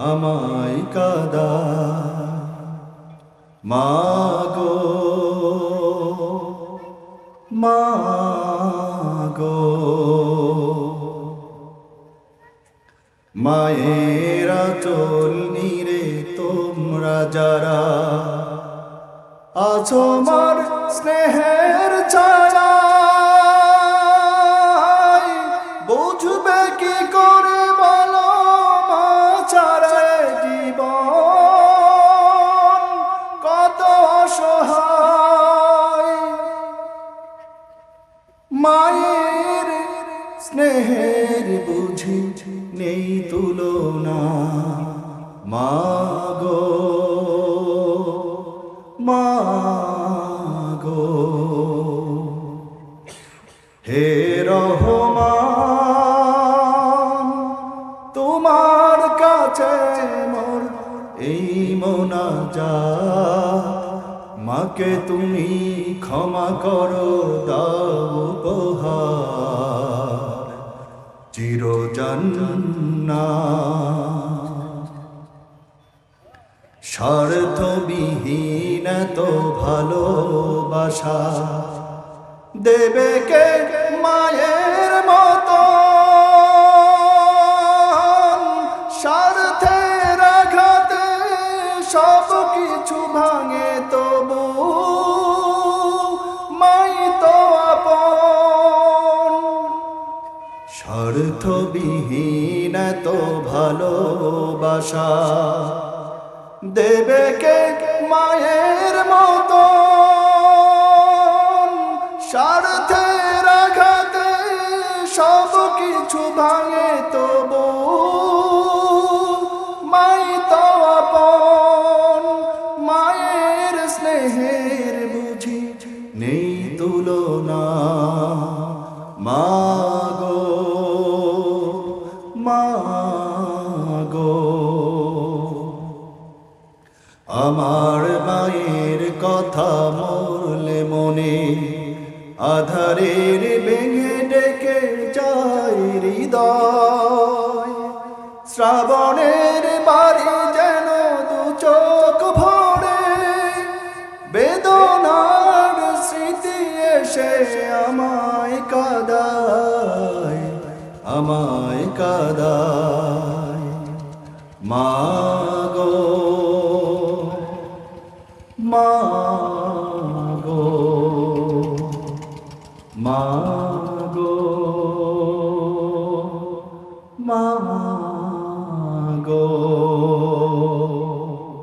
আমায় কাদা। মাগো মাগো মায়েরা চল নিরে তোমরা যারা আছো মার স্নেহের মায়ের স্নেহের বুঝি নেই তুলনা। মাগো মাগো হে রহমান তোমার কাছে মোর এই মোনাজা মাকে তুমি ক্ষমা করো দাও উপহার। চিরজন্না। স্বার্থবিহীন তো ভালোবাসা দেবে কে? স্বার্থবিহীন তো ভালোবাসা। দেবে কে মায়ের মতো স্বার্থের আঘাতে সব কিছু ভাঙে তবু মাই তো আপন। মায়ের স্নেহের বুঝি নেই তুলনা। মাগো আমার মায়ের কথা মরলে মনে আধারের ভেঙে ডেকে যায় হৃদয়। শ্রাবণের বাড়ি যেন দু চোখ ভরে, বেদনার স্মৃতি এসে আমায় কাদায় আমায় কাদায়। মাগো মা